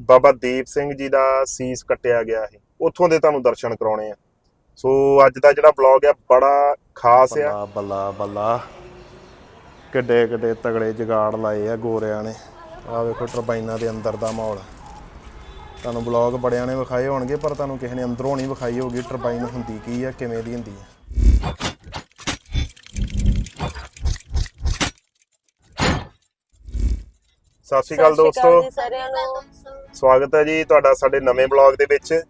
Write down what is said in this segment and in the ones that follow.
ਬਾਬਾ ਦੀਪ ਸਿੰਘ ਜੀ ਦਾ ਸੀਸ ਕੱਟਿਆ ਗਿਆ ਹੈ ਉੱਥੋਂ ਦੇ ਤੁਹਾਨੂੰ ਦਰਸ਼ਨ ਕਰਾਉਣੇ ਆ। ਸੋ ਅੱਜ ਦਾ ਜਿਹੜਾ ਵਲੌਗ ਆ, ਬੜਾ ਖਾਸ ਆ। ਬੱਲਾ ਬੱਲਾ ਬੱਲਾ। ਕਿੱਡੇ ਕਿੱਡੇ ਤਗੜੇ ਜਗਾੜ ਲਾਏ ਆ ਗੋਰਿਆਂ ਨੇ। ਆਹ ਵੇਖੋ ਟਰਬਾਈਨਾਂ ਦੇ ਅੰਦਰ ਦਾ ਮਾਹੌਲ। ਤੁਹਾਨੂੰ ਬਲੌਗ ਬੜਿਆਂ ਨੇ ਵਿਖਾਏ ਹੋਣਗੇ, ਪਰ ਤੁਹਾਨੂੰ ਕਿਸੇ ਨੇ ਅੰਦਰੋਂ ਨਹੀਂ ਵਿਖਾਈ ਹੋਗੀ ਟਰਬਾਈਨ ਹੁੰਦੀ ਕੀ ਆ, ਕਿਵੇਂ ਦੀ ਹੁੰਦੀ ਆ। ਸਤਿ ਸ਼੍ਰੀ ਅਕਾਲ ਦੋਸਤੋ। ਸਾਰਿਆਂ ਨੂੰ। ਸਵਾਗਤ ਹੈ ਜੀ ਤੁਹਾਡਾ ਸਾਡੇ ਨਵੇਂ ਬਲੌਗ ਦੇ ਵਿੱਚ।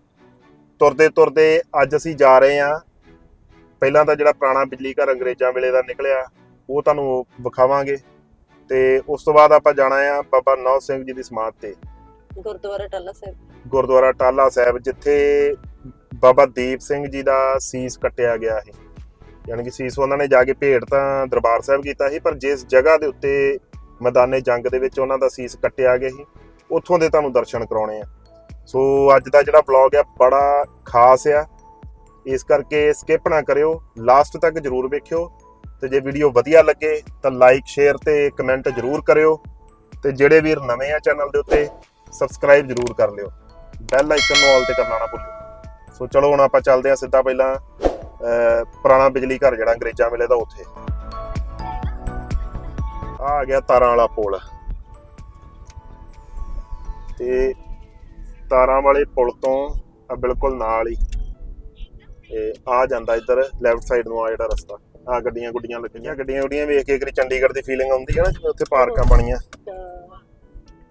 ਤੁਰਦੇ ਤੁਰਦੇ ਅੱਜ ਅਸੀਂ ਜਾ ਰਹੇ ਹਾਂ। ਪਹਿਲਾਂ ਤਾਂ ਜਿਹੜਾ ਪੁਰਾਣਾ ਬਿਜਲੀ ਘਰ ਅੰਗਰੇਜ਼ਾਂ ਵੇਲੇ ਦਾ ਨਿਕਲਿਆ ਉਹ ਤੁਹਾਨੂੰ ਵਿਖਾਵਾਂਗੇ। ਤੇ ਉਸ ਤੋਂ ਬਾਅਦ ਆਪਾਂ ਜਾਣਾ ਆ ਬਾਬਾ ਨੌ ਸਿੰਘ ਜੀ ਦੀ ਸਮਾਧ ਤੇ। ਗੁਰਦੁਆਰਾ ਟਾਲਾ ਸਾਹਿਬ। ਗੁਰਦੁਆਰਾ ਟਾਲਾ ਸਾਹਿਬ ਜਿੱਥੇ ਬਾਬਾ ਦੀਪ ਸਿੰਘ ਜੀ ਦਾ ਸੀਸ ਕੱਟਿਆ ਗਿਆ ਹੈ ਯਾਨੀ ਕਿ ਸੀਸ ਉਹਨਾਂ ਨੇ ਜਾ ਕੇ ਭੇਟ ਤਾਂ ਦਰਬਾਰ ਸਾਹਿਬ ਕੀਤਾ ਸੀ ਪਰ ਜਿਸ ਜਗ੍ਹਾ ਦੇ ਉੱਤੇ ਮੈਦਾਨੇ ਜੰਗ ਦੇ ਵਿੱਚ ਉਹਨਾਂ ਦਾ ਸੀਸ ਕੱਟਿਆ ਗਿਆ ਸੀ। ਉੱਥੋਂ ਦੇ ਤੁਹਾਨੂੰ ਦਰਸ਼ਨ ਕਰਾਉਣੇ ਆ। ਸੋ ਅੱਜ ਦਾ ਜਿਹੜਾ ਵਲੌਗ ਆ, ਬੜਾ ਖਾਸ ਆ। ਇਸ ਕਰਕੇ ਸਕਿਪ ਨਾ ਕਰਿਓ। ਲਾਸਟ ਤੱਕ ਜਰੂਰ ਵੇਖਿਓ। ਤੇ ਜੇ ਵੀਡੀਓ ਵਧੀਆ ਲੱਗੇ, ਤਾਂ ਲਾਈਕ ਸ਼ੇਅਰ ਤੇ ਕਮੈਂਟ ਜਰੂਰ ਕਰਿਓ। ਤੇ ਜਿਹੜੇ ਵੀਰ ਨਵੇਂ ਆ ਚੈਨਲ ਦੇ ਉੱਤੇ ਸਬਸਕ੍ਰਾਈਬ ਜਰੂਰ ਕਰ ਲਿਓ। ਬੈਲ ਆਈਕਨ ਨੂੰ ਆਲ ਤੇ ਕਰਨਾ ਨਾ ਭੁੱਲਿਓ। ਸੋ ਚਲੋ ਹੁਣ ਆਪਾਂ ਚੱਲਦੇ ਹਾਂ ਸਿੱਧਾ ਪਹਿਲਾਂ ਪੁਰਾਣਾ ਬਿਜਲੀ ਘਰ ਜਿਹੜਾ ਅੰਗਰੇਜ਼ਾਂ ਵੇਲੇ ਦਾ ਉੱਥੇ। ਆ ਗਿਆ ਤਾਰਾਂ ਵਾਲਾ ਪੁਲ। ਤੇ ਤਾਰਾਂ ਵਾਲੇ ਪੁਲ ਤੋਂ ਆ ਬਿਲਕੁਲ ਨਾਲ ਹੀ ਇਹ ਆ ਜਾਂਦਾ ਇੱਧਰ ਲੈਫਟ ਸਾਈਡ ਨੂੰ ਆ ਜਿਹੜਾ ਰਸਤਾ। ਆ ਗੱਡੀਆਂ ਗੁੱਡੀਆਂ ਲੱਗੀਆਂ। ਗੱਡੀਆਂ ਗੁੱਡੀਆਂ ਵੇਖ ਕੇ ਇੱਕ ਚੰਡੀਗੜ੍ਹ ਦੀ ਫੀਲਿੰਗ ਆਉਂਦੀ ਹੈ ਨਾ ਜਿਵੇਂ ਉੱਥੇ ਪਾਰਕਾਂ ਬਣੀਆਂ।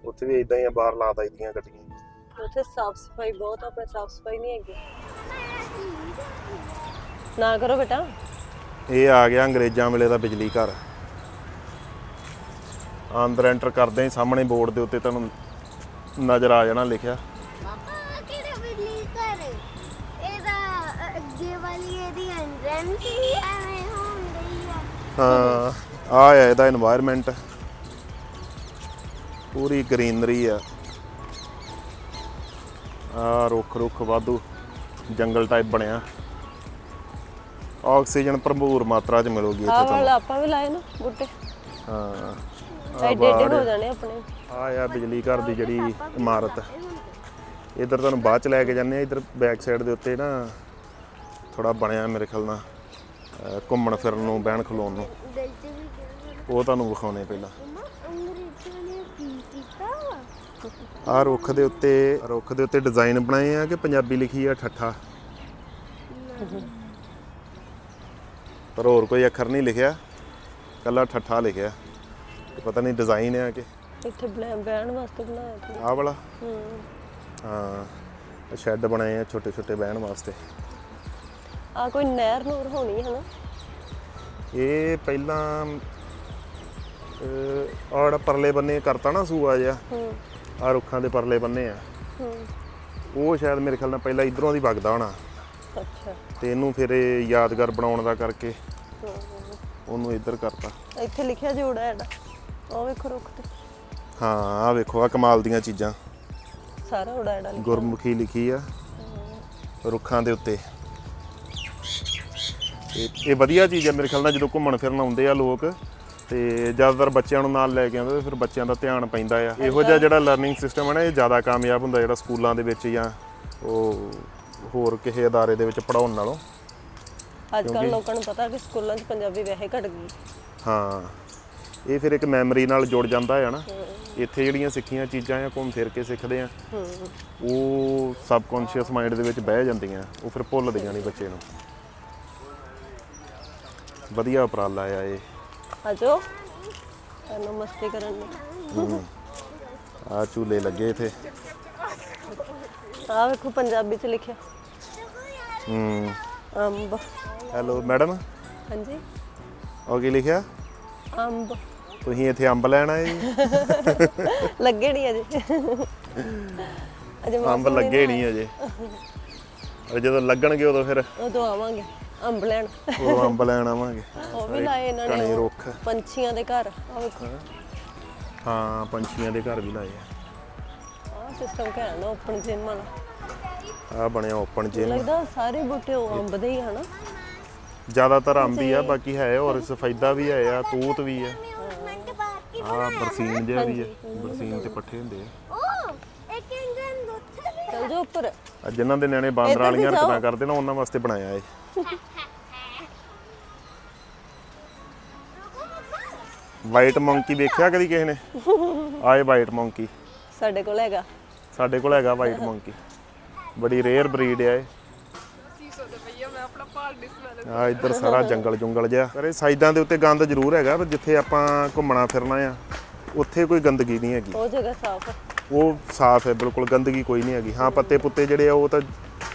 ਉੱਥੇ ਵੀ ਇਦਾਂ ਹੀ ਆ ਬਾਹਰ ਲਾ ਦਈਦੀਆਂ ਗੱਡੀਆਂ। ਉੱਥੇ ਸਾਫ਼ ਸਫ਼ਾਈ ਬਹੁਤ ਆ, ਆਪਣੇ ਸਾਫ਼ ਸਫ਼ਾਈ ਨਹੀਂ ਹੈਗੀ। ਨਾ ਕਰੋ ਬੇਟਾ। ਇਹ ਆ ਗਿਆ ਅੰਗਰੇਜ਼ਾਂ ਵੇਲੇ ਦਾ ਬਿਜਲੀ ਘਰ। ਅੰਦਰ ਐਂਟਰ ਕਰਦੇ ਹੀ ਸਾਹਮਣੇ ਬੋਰਡ ਦੇ ਉੱਤੇ ਤੁਹਾਨੂੰ ਨਜ਼ਰ ਆ ਜਾਣਾ ਲਿਖਿਆ। ਆ। ਹਾਂ ਆ ਇਹਦਾ এনवायरमेंट ਪੂਰੀ ਗ੍ਰੀਨਰੀ ਆ। ਆ ਰੁੱਖ ਰੁੱਖ ਵਾਧੂ ਜੰਗਲ ਟਾਈਪ ਬਣਿਆ। ਆਕਸੀਜਨ ਭਰਪੂਰ ਮਾਤਰਾ 'ਚ ਮਿਲੂਗੀ ਇੱਥੇ ਤੁਹਾਨੂੰ। ਆਪਾਂ ਵੀ ਲਾਏ ਨਾ ਬੂਟੇ। ਹਾਂ। ਐਡੇ ਐਡੇ ਹੋ ਜਾਣੇ ਆਪਣੇ। ਆ ਆ ਬਿਜਲੀ ਘਰ ਦੀ ਜਿਹੜੀ ਇਮਾਰਤ। ਇਧਰ ਤੁਹਾਨੂੰ ਬਾਅਦ ਚ ਲੈ ਕੇ ਜਾਂਦੇ ਆ ਇਧਰ ਬੈਕ ਸਾਈਡ ਦੇ ਉੱਤੇ ਨਾ ਥੋੜਾ ਬਣਿਆ ਮੇਰੇ ਖਿਆਲ ਨਾਲ ਘੁੰਮਣ ਫਿਰਨ ਨੂੰ ਬਹਿਣ ਖਲੋਣ ਨੂੰ। ਉਹ ਤੁਹਾਨੂੰ ਵਿਖਾਉਣੇ ਪਹਿਲਾਂ। ਆ ਰੁੱਖ ਦੇ ਉੱਤੇ ਰੁੱਖ ਦੇ ਉੱਤੇ ਡਿਜ਼ਾਈਨ ਬਣਾਏ ਆ ਕਿ ਪੰਜਾਬੀ ਲਿਖੀ ਆ ਠੱਠਾ? ਪਰ ਹੋਰ ਕੋਈ ਅੱਖਰ ਨਹੀਂ ਲਿਖਿਆ ਕੱਲਾ ਠੱਠਾ ਲਿਖਿਆ। ਪਤਾ ਨਹੀਂ ਡਿਜ਼ਾਈਨ ਆ ਕਿ ਇੱਥੇ ਬਣਾ- ਬਹਿਣ ਵਾਸਤੇ ਬਣਾਇਆ ਸੀ। ਆਹ ਵਾਲਾ? ਹੂੰ। ਹਾਂ ਸ਼ੈੱਡ ਬਣਾਏ ਆ ਛੋਟੇ ਛੋਟੇ ਬਹਿਣ ਵਾਸਤੇ। ਆ ਕੋਈ ਨਹਿਰ ਨੂਰ ਹੋਣੀ ਹੈ ਨਾ? ਇਹ ਪਹਿਲਾਂ ਜਿਹੜਾ ਪਰਲੇ ਬੰਨੇ ਕਰਤਾ ਨਾ ਸੂਆ ਜਿਹਾ ਹੂੰ। ਆ ਰੁੱਖਾਂ ਦੇ ਪਰਲੇ ਬੰਨੇ ਆ। ਹੂੰ। ਉਹ ਸ਼ਾਇਦ ਮੇਰੇ ਖਿਆਲ ਨਾਲ ਪਹਿਲਾਂ ਇਧਰੋਂ ਦੀ ਵਗਦਾ ਹੋਣਾ। ਅੱਛਾ। ਤੇ ਇਹਨੂੰ ਫਿਰ ਇਹ ਯਾਦਗਾਰ ਬਣਾਉਣ ਦਾ ਕਰਕੇ ਹੂੰ। ਉਹਨੂੰ ਇੱਧਰ ਕਰਤਾ। ਇੱਥੇ ਲਿਖਿਆ ਜੋੜਾ ਐਡਾ ਉਹ ਵੇਖੋ ਰੁੱਖ ਤੇ। ਹਾਂ ਆ ਵੇਖੋ ਆ ਕਮਾਲ ਦੀਆਂ ਚੀਜ਼ਾਂ। ਸਾਰਾ ਉੜਾ ਐਡਾ ਲਿਖਿਆ। ਗੁਰਮੁਖੀ ਲਿਖੀ ਆ ਰੁੱਖਾਂ ਦੇ ਉੱਤੇ। ਤੇ ਇਹ ਵਧੀਆ ਚੀਜ਼ ਆ ਮੇਰੇ ਖਿਆਲ ਨਾਲ ਜਦੋਂ ਘੁੰਮਣ ਫਿਰਨ ਆਉਂਦੇ ਆ ਲੋਕ ਤੇ ਜ਼ਿਆਦਾਤਰ ਬੱਚਿਆਂ ਨੂੰ ਨਾਲ ਲੈ ਕੇ ਆਉਂਦੇ ਤੇ ਫਿਰ ਬੱਚਿਆਂ ਦਾ ਧਿਆਨ ਪੈਂਦਾ ਆ। ਇਹੋ ਜਿਹਾ ਜਿਹੜਾ ਲਰਨਿੰਗ ਸਿਸਟਮ ਹੈ ਨਾ ਇਹ ਜ਼ਿਆਦਾ ਕਾਮਯਾਬ ਹੁੰਦਾ ਜਿਹੜਾ ਸਕੂਲਾਂ ਦੇ ਵਿੱਚ ਜਾਂ ਉਹ ਹੋਰ ਕਿਸੇ ਅਦਾਰੇ ਦੇ ਵਿੱਚ ਪੜਾਉਣ ਨਾਲੋਂ। ਅੱਜ ਕੱਲ ਲੋਕਾਂ ਨੂੰ ਪਤਾ ਕਿ ਸਕੂਲਾਂ 'ਚ ਪੰਜਾਬੀ ਵੈਸੇ ਘਟ ਗਈ। ਹਾਂ। ਇਹ ਫਿਰ ਇੱਕ ਮੈਮਰੀ ਨਾਲ ਜੁੜ ਜਾਂਦਾ ਹੈ ਨਾ। ਇੱਥੇ ਜਿਹੜੀਆਂ ਸਿੱਖੀਆਂ ਚੀਜ਼ਾਂ ਆ ਘੁੰਮ ਫਿਰ ਕੇ ਸਿੱਖਦੇ ਆ। ਉਹ ਸਬਕੌਂਸ਼ੀਅਸ ਮਾਈਂਡ ਦੇ ਵਿੱਚ ਬਹਿ ਜਾਂਦੀਆਂ ਉਹ ਫਿਰ ਭੁੱਲਦੀਆਂ ਨਹੀਂ ਬੱਚੇ ਨੂੰ। ਵਧੀਆ ਉਪਰਾਲਾ ਆ ਇਹ। ਆਜੋ ਸਾਨੂੰ ਮਸਤੀ ਕਰਨ ਨੂੰ। ਆ ਝੂਲੇ ਲੱਗੇ ਇਥੇ। ਆ ਵੇਖੋ ਪੰਜਾਬੀ 'ਚ ਲਿਖਿਆ। ਹੂੰ। ਅੰਬ। Hello madam? ਹਾਂਜੀ। ਉਹ ਕੀ ਲਿਖਿਆ? ਅੰਬ। ਤੁਸੀਂ ਇੱਥੇ ਅੰਬ ਲੈਣ ਆਏ ਜੀ। ਲੱਗੇ ਨਹੀਂ ਅਜੇ। ਅਜੇ ਅੰਬ ਲੱਗੇ ਨਹੀਂ ਅਜੇ। ਅਰੇ ਜਦੋਂ ਲੱਗਣਗੇ ਉਦੋਂ ਫਿਰ ਉਦੋਂ ਆਵਾਂਗੇ ਅੰਬ ਲੈਣ। ਉਹ ਅੰਬ ਲੈਣ ਆਵਾਂਗੇ। ਉਹ ਵੀ ਲਾਏ ਇਹਨਾਂ ਨੇ ਰੁੱਖ। ਪੰਛੀਆਂ ਦੇ ਘਰ। ਆ ਵੇਖੋ। ਹਾਂ ਪੰਛੀਆਂ ਦੇ ਘਰ ਵੀ ਲਾਏ ਆ। ਸਿਸਟਮ ਕਹਿਣਾ ਓਪਨ ਜਿਮ ਵਾਲਾ। ਆ ਆ ਬਣਿਆ ਓਪਨ ਜਿਮ ਲੱਗਦਾ ਸਾਰੇ ਬੂਟੇ ਉਹ ਅੰਬ ਦੇ ਹੀ ਹਨਾ? ਜ਼ਿਆਦਾਤਰ ਅੰਬ ਹੀ ਆ ਬਾਕੀ ਹੈ ਔਰ ਸਫੈਦਾ ਵੀ ਹੈ ਆ ਤੂਤ ਵੀ ਆ। ਬਾਅਦ ਆ ਬਰਸੀਨ ਜਿਹਾ ਵੀ ਆ। ਬਰਸੀਨ ਤੇ ਪੱਠੇ ਹੁੰਦੇ ਆ। ਉਹ ਇੱਕ ਇੰਗ ਜਾਓ ਉੱਪਰ। ਆ ਜਿਨ੍ਹਾਂ ਦੇ ਨਿਆਣੇ ਬਾਂਦਰ ਇੱਧਰ ਵੀ ਵਾਲੀਆਂ ਜਾਓ। ਹਰਕਤਾਂ ਕਰਦੇ ਨਾ ਉਹਨਾਂ ਵਾਸਤੇ ਬਣਾਇਆ ਏ ਵਾਈਟ ਮੰਕੀ ਵੇਖਿਆ ਕਦੀ ਕਿਸੇ ਨੇ? ਆਏ ਵਾਈਟ ਮੰਕੀ। ਸਾਡੇ ਕੋਲ ਹੈਗਾ। ਸਾਡੇ ਕੋਲ ਹੈਗਾ ਵਾਈਟ ਮੰਕੀ। ਬੜੀ ਰੇਅਰ ਬਰੀਡ ਹੈ ਇਹ। ਆ ਇੱਧਰ ਸਾਰਾ ਜੰਗਲ ਜੁੰਗਲ ਜਿਹਾ। ਪਰ ਇਹ ਸਾਈਡਾਂ ਦੇ ਉੱਤੇ ਗੰਦ ਜ਼ਰੂਰ ਹੈਗਾ ਪਰ ਜਿੱਥੇ ਆਪਾਂ ਘੁੰਮਣਾ ਫਿਰਨਾ ਆ ਉੱਥੇ ਕੋਈ ਗੰਦਗੀ ਨਹੀਂ ਹੈਗੀ। ਉਹ ਜਗ੍ਹਾ ਸਾਫ਼ ਹੈ। ਉਹ ਸਾਫ਼ ਹੈ ਬਿਲਕੁਲ ਗੰਦਗੀ ਕੋਈ ਨਹੀਂ ਹੈਗੀ। ਹਾਂ ਪੱਤੇ ਪੁੱਤੇ ਜਿਹੜੇ ਆ ਉਹ ਤਾਂ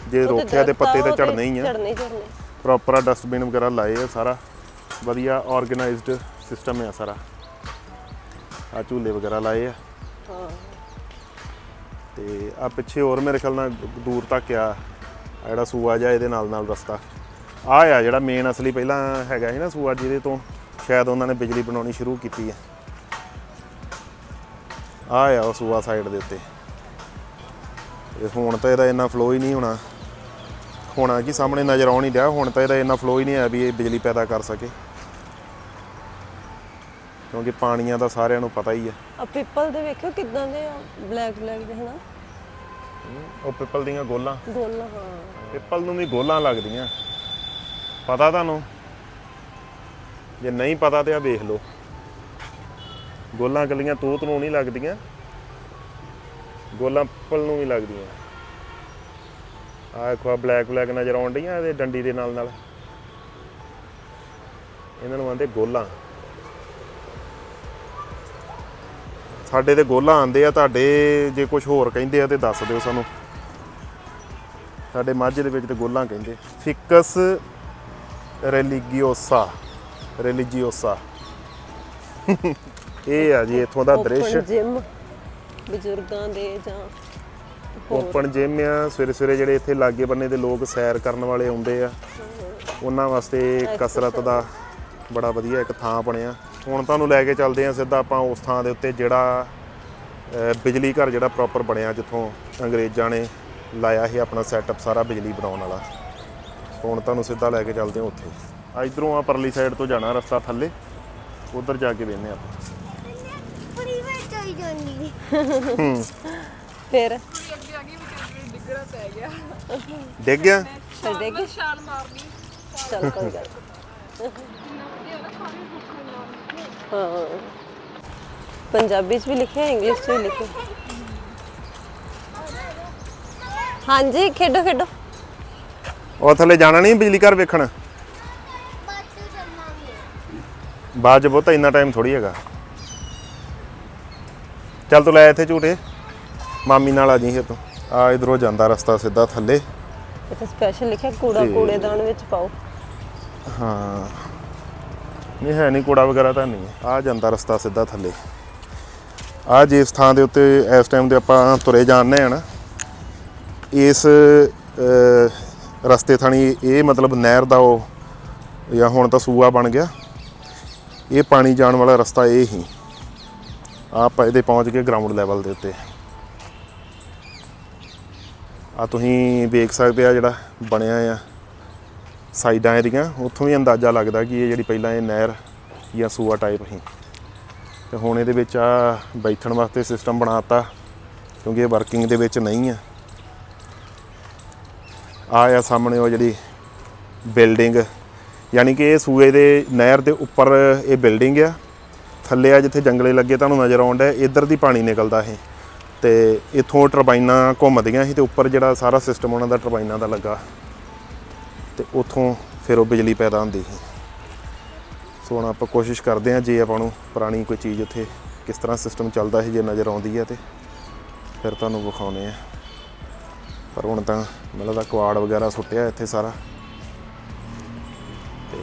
ਜੇ ਰੋਕਿਆ ਤੇ ਆ, ਪੱਤੇ ਤਾਂ ਝੜਨੇ ਹੀ ਆ। ਝੜਨੇ ਹੀ ਝੜਨੇ। ਪ੍ਰੋਪਰ ਡਸਟਬਿਨ ਵਗੈਰਾ ਲਾਏ ਆ ਸਾਰਾ। ਵਧੀਆ ਆਰਗੇਨਾਈਜ਼ਡ ਸਿਸਟਮ ਹੈ ਸਾਰਾ। ਆ ਝੂਲੇ ਵਗੈਰਾ ਲਾਏ ਆ। ਹਾਂ। ਤੇ ਆ ਪਿੱਛੇ ਹੋਰ ਮੇਰੇ ਖਿਆਲ ਨਾਲ ਦੂਰ ਤੱਕ ਆ। ਜਿਹੜਾ ਸੂਆ ਜਾ ਇਹਦੇ ਨਾਲ ਨਾਲ ਰਸਤਾ। ਆ ਆ ਜਿਹੜਾ ਮੇਨ ਅਸਲੀ ਪਹਿਲਾਂ ਹੈਗਾ ਸੀ ਨਾ ਸੂਆ ਜਿਹਦੇ ਤੋਂ ਸ਼ਾਇਦ ਉਹਨਾਂ ਨੇ ਬਿਜਲੀ ਬਣਾਉਣੀ ਸ਼ੁਰੂ ਕੀਤੀ ਹੈ। ਆ ਆ ਉਹ ਸੂਆ ਸਾਈਡ ਦੇ ਉੱਤੇ। ਇਹ ਹੁਣ ਤਾਂ ਇਹਦਾ ਇੰਨਾ ਫਲੋ ਹੀ ਨਹੀਂ ਹੋਣਾ। ਹੋਣਾ ਕੀ ਸਾਹਮਣੇ ਨਜ਼ਰ ਆਉਣ ਹੀ ਡਿਆ ਹੁਣ ਤਾਂ ਇਹਦਾ ਇੰਨਾ ਫਲੋ ਹੀ ਨਹੀਂ ਆਇਆ ਵੀ ਇਹ ਬਿਜਲੀ ਪੈਦਾ ਕਰ ਸਕੇ। ਕਿਉਂਕਿ ਪਾਣੀਆਂ ਦਾ ਸਾਰਿਆਂ ਨੂੰ ਪਤਾ ਹੀ ਹੈ। ਆ ਪਿੱਪਲ ਦੇ ਵੇਖਿਓ ਕਿਦਾਂ ਦੇ ਆ ਬਲੈਕ ਬਲੈਕ ਦੇ ਹਨਾ? ਉਹ ਪਿੱਪਲ ਦੀਆਂ ਗੋਲਾਂ। ਗੋਲ ਹਾਂ। ਪਿੱਪਲ ਨੂੰ ਵੀ ਗੋਲਾਂ ਲੱਗਦੀਆਂ। ਪਤਾ ਤੁਹਾਨੂੰ? ਜੇ ਨਹੀਂ ਪਤਾ ਤੇ ਆ ਵੇਖ ਲਓ। ਗੋਲਾਂ ਕੱਲੀਆਂ ਤੂਤ ਨੂੰ ਨਹੀਂ ਲੱਗਦੀਆਂ, ਗੋਲਾਂ ਪਿੱਪਲ ਨੂੰ ਵੀ ਲੱਗਦੀਆਂ। ਆਹ ਦੇਖੋ ਬਲੈਕ ਬਲੈਕ ਨਜ਼ਰ ਆਉਣ ਡੀਆਂ ਇਹਦੇ ਡੰਡੀ ਦੇ ਨਾਲ ਨਾਲ। ਇਹਨਾਂ ਨੂੰ ਆਂਦੇ ਗੋਲਾਂ। ਸਾਡੇ ਤੇ ਗੋਲਾਂ ਆਂਦੇ ਆ, ਤੁਹਾਡੇ ਜੇ ਕੁਝ ਹੋਰ ਕਹਿੰਦੇ ਆ ਤੇ ਦੱਸ ਦਿਓ ਸਾਨੂੰ। ਸਾਡੇ ਮਾਝੇ ਦੇ ਵਿੱਚ ਤੇ ਗੋਲਾਂ ਕਹਿੰਦੇ। ਫਿਕਸ ਰੈਲੀਗੀਓਸਾ ਰੈਲੀਜੀਓਸਾ ਇਹ ਆ ਜੀ ਇਥੋਂ ਦਾ ਦ੍ਰਿਸ਼। ਜਿਮ ਬਜ਼ੁਰਗਾਂ ਦੇ ਜਾਂ ਓਪਨ ਜਿਮ ਆ ਸਵੇਰੇ ਸਵੇਰੇ ਜਿਹੜੇ ਇੱਥੇ ਲਾਗੇ ਬੰਨੇ ਦੇ ਲੋਕ ਸੈਰ ਕਰਨ ਵਾਲੇ ਆਉਂਦੇ ਆ ਉਹਨਾਂ ਵਾਸਤੇ ਕਸਰਤ ਦਾ ਬੜਾ ਵਧੀਆ ਇੱਕ ਥਾਂ ਬਣਿਆ। ਹੁਣ ਤੁਹਾਨੂੰ ਲੈ ਕੇ ਚੱਲਦੇ ਆ ਸਿੱਧਾ ਆਪਾਂ ਉਸ ਥਾਂ ਦੇ ਉੱਤੇ ਜਿਹੜਾ ਬਿਜਲੀ ਘਰ ਜਿਹੜਾ ਪ੍ਰੋਪਰ ਬਣਿਆ ਜਿੱਥੋਂ ਅੰਗਰੇਜ਼ਾਂ ਨੇ ਲਾਇਆ ਸੀ ਆਪਣਾ ਸੈਟਅਪ ਸਾਰਾ ਬਿਜਲੀ ਬਣਾਉਣ ਵਾਲਾ। ਹੁਣ ਤੁਹਾਨੂੰ ਸਿੱਧਾ ਲੈ ਕੇ ਚੱਲਦੇ ਹਾਂ ਉੱਥੇ। ਆ ਇਧਰੋਂ ਆ ਪਰਲੀ ਸਾਈਡ ਤੋਂ ਜਾਣਾ ਰਸਤਾ ਥੱਲੇ ਉਧਰ ਜਾ ਕੇ ਵੇਖਨੇ ਆਪਾਂ। ਪੂਰੀ ਵਿੱਚ ਹੋਈ ਜਾਂਦੀ ਫਿਰ? ਡਿੱਗ ਗਿਆ? ਛੱਡੇ ਕਿ ਛਾਲ ਮਾਰਨੀ ਚੱਲ ਕੋਈ ਗੱਲ ਨੀ। ਹਾਂ। ਪੰਜਾਬੀ ਚ ਵੀ ਲਿਖਿਆ ਇੰਗਲਿਸ਼ ਚ ਵੀ ਲਿਖਿਆ। ਹਾਂਜੀ ਖੇਡੋ ਖੇਡੋ। ਉਹ ਥੱਲੇ ਜਾਣਾ ਨਹੀਂ ਬਿਜਲੀ ਘਰ ਵੇਖਣ? ਬਾਅਦ ਚ ਬਹੁਤਾ ਇੰਨਾ ਟਾਈਮ ਥੋੜੀ ਹੈਗਾ। ਚੱਲ ਤੂੰ ਲੈ ਇੱਥੇ ਝੂਟੇ। ਮਾਮੀ ਨਾਲ ਆ ਜੀ ਫਿਰ ਤੂੰ। ਆ ਇਧਰੋਂ ਜਾਂਦਾ ਰਸਤਾ ਸਿੱਧਾ ਥੱਲੇ। ਇੱਥੇ ਸਪੈਸ਼ਲ ਲਿਖਿਆ ਕੂੜਾ ਕੂੜੇਦਾਨ ਵਿੱਚ ਪਾਓ। ਹਾਂ। ਨਹੀਂ ਹੈ ਨਹੀਂ ਕੂੜਾ ਵਗੈਰਾ ਤਾਂ ਨਹੀਂ। ਆ ਜਾਂਦਾ ਰਸਤਾ ਸਿੱਧਾ ਥੱਲੇ। ਆ ਜਿਸ ਥਾਂ ਦੇ ਉੱਤੇ ਇਸ ਟਾਈਮ ਦੇ ਆਪਾਂ ਤੁਰੇ ਜਾਂਦੇ ਆ ਨਾ ਇਸ ਰਸਤੇ ਥਾਣੀ ਇਹ ਮਤਲਬ ਨਹਿਰ ਦਾ ਉਹ, ਜਾਂ ਹੁਣ ਤਾਂ ਸੂਆ ਬਣ ਗਿਆ। ਇਹ ਪਾਣੀ ਜਾਣ ਵਾਲਾ ਰਸਤਾ ਇਹ ਹੀ। ਆਹ ਆਪਾਂ ਇਹਦੇ ਪਹੁੰਚ ਗਏ ਗਰਾਊਂਡ ਲੈਵਲ ਦੇ ਉੱਤੇ। ਆ ਤੁਸੀਂ ਵੇਖ ਸਕਦੇ ਆ ਜਿਹੜਾ ਬਣਿਆ ਆ, ਸਾਈਡਾਂ ਇਹਦੀਆਂ। ਉੱਥੋਂ ਵੀ ਅੰਦਾਜ਼ਾ ਲੱਗਦਾ ਕਿ ਇਹ ਜਿਹੜੀ ਪਹਿਲਾਂ ਇਹ ਨਹਿਰ ਜਾਂ ਸੂਆ ਟਾਈਪ ਸੀ। ਤੇ ਹੁਣ ਇਹਦੇ ਵਿੱਚ ਆ ਬੈਠਣ ਵਾਸਤੇ ਸਿਸਟਮ ਬਣਾਤਾ ਕਿਉਂਕਿ ਇਹ ਵਰਕਿੰਗ ਦੇ ਵਿੱਚ ਨਹੀਂ ਆ। ਆ ਆ ਸਾਹਮਣੇ ਉਹ ਜਿਹੜੀ ਬਿਲਡਿੰਗ, ਯਾਨੀ ਕਿ ਇਹ ਸੂਏ ਦੇ ਨਹਿਰ ਦੇ ਉੱਪਰ ਇਹ ਬਿਲਡਿੰਗ ਆ। ਥੱਲੇ ਆ ਜਿੱਥੇ ਜੰਗਲੇ ਲੱਗੇ ਤੁਹਾਨੂੰ ਨਜ਼ਰ ਆਉਂਦਾ ਡਿਆ, ਇੱਧਰ ਦੀ ਪਾਣੀ ਨਿਕਲਦਾ ਇਹ। ਤੇ ਇਥੋਂ ਟਰਬਾਈਨਾਂ ਘੁੰਮਦੀਆਂ ਸੀ ਤੇ ਉੱਪਰ ਜਿਹੜਾ ਸਾਰਾ ਸਿਸਟਮ ਉਹਨਾਂ ਦਾ ਟਰਬਾਈਨਾਂ ਦਾ ਲੱਗਾ। ਤੇ ਉਥੋਂ ਫਿਰ ਉਹ ਬਿਜਲੀ ਪੈਦਾ ਹੁੰਦੀ ਸੀ। ਸੋ ਹੁਣ ਆਪਾਂ ਕੋਸ਼ਿਸ਼ ਕਰਦੇ ਹਾਂ ਜੇ ਆਪਾਂ ਨੂੰ ਪੁਰਾਣੀ ਕੋਈ ਚੀਜ਼ ਉੱਥੇ ਕਿਸ ਤਰ੍ਹਾਂ ਸਿਸਟਮ ਚੱਲਦਾ ਸੀ, ਜੇ ਨਜ਼ਰ ਆਉਂਦੀ ਹੈ ਤੇ ਫਿਰ ਤੁਹਾਨੂੰ ਵਿਖਾਉਨੇ ਆ ਪਰ ਹੁਣ ਤਾਂ ਮੈਨੂੰ ਲੱਗਦਾ ਕੁਆੜ ਵਗੈਰਾ ਸੁੱਟਿਆ ਇੱਥੇ ਸਾਰਾ। ਤੇ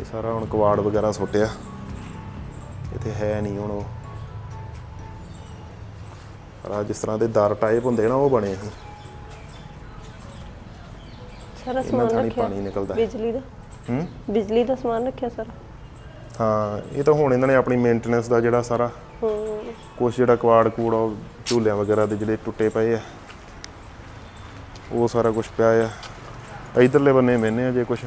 ਇਹ ਸਾਰਾ ਹੁਣ ਕੁਆੜ ਵਗੈਰਾ ਸੁੱਟਿਆ। ਇੱਥੇ ਹੈ ਨਹੀਂ ਹੁਣ ਉਹ। ਪਰ ਜਿਸ ਤਰ੍ਹਾਂ ਦੇ ਦਰ ਟਾਈਪ ਹੁੰਦੇ ਨਾ ਉਹ ਬਣੇ ਸੀ ਸਾਰਾ ਸਮਾਨ ਰੱਖਿਆ। ਪਾਣੀ ਨਿਕਲਦਾ। ਬਿਜਲੀ ਦਾ? ਹੂੰ? ਬਿਜਲੀ ਦਾ ਸਮਾਨ ਰੱਖਿਆ ਸਾਰਾ? ਹਾਂ ਇਹ ਤਾਂ ਹੁਣ ਇਹਨਾਂ ਨੇ ਆਪਣੀ ਮੇਨਟੇਨੈਂਸ ਦਾ ਜਿਹੜਾ ਸਾਰਾ ਹੂੰ ਕੁਛ ਜਿਹੜਾ ਕਵਾੜ ਕੂੜ ਉਹ ਝੂਲਿਆਂ ਵਗੈਰਾ ਦੇ ਜਿਹੜੇ ਟੁੱਟੇ ਪਏ ਆ, ਉਹ ਸਾਰਾ ਕੁਝ ਪਿਆ ਆ। ਇਧਰਲੇ ਬੰਨੇ ਮੈਨੇ ਆ ਜੇ ਕੁਝ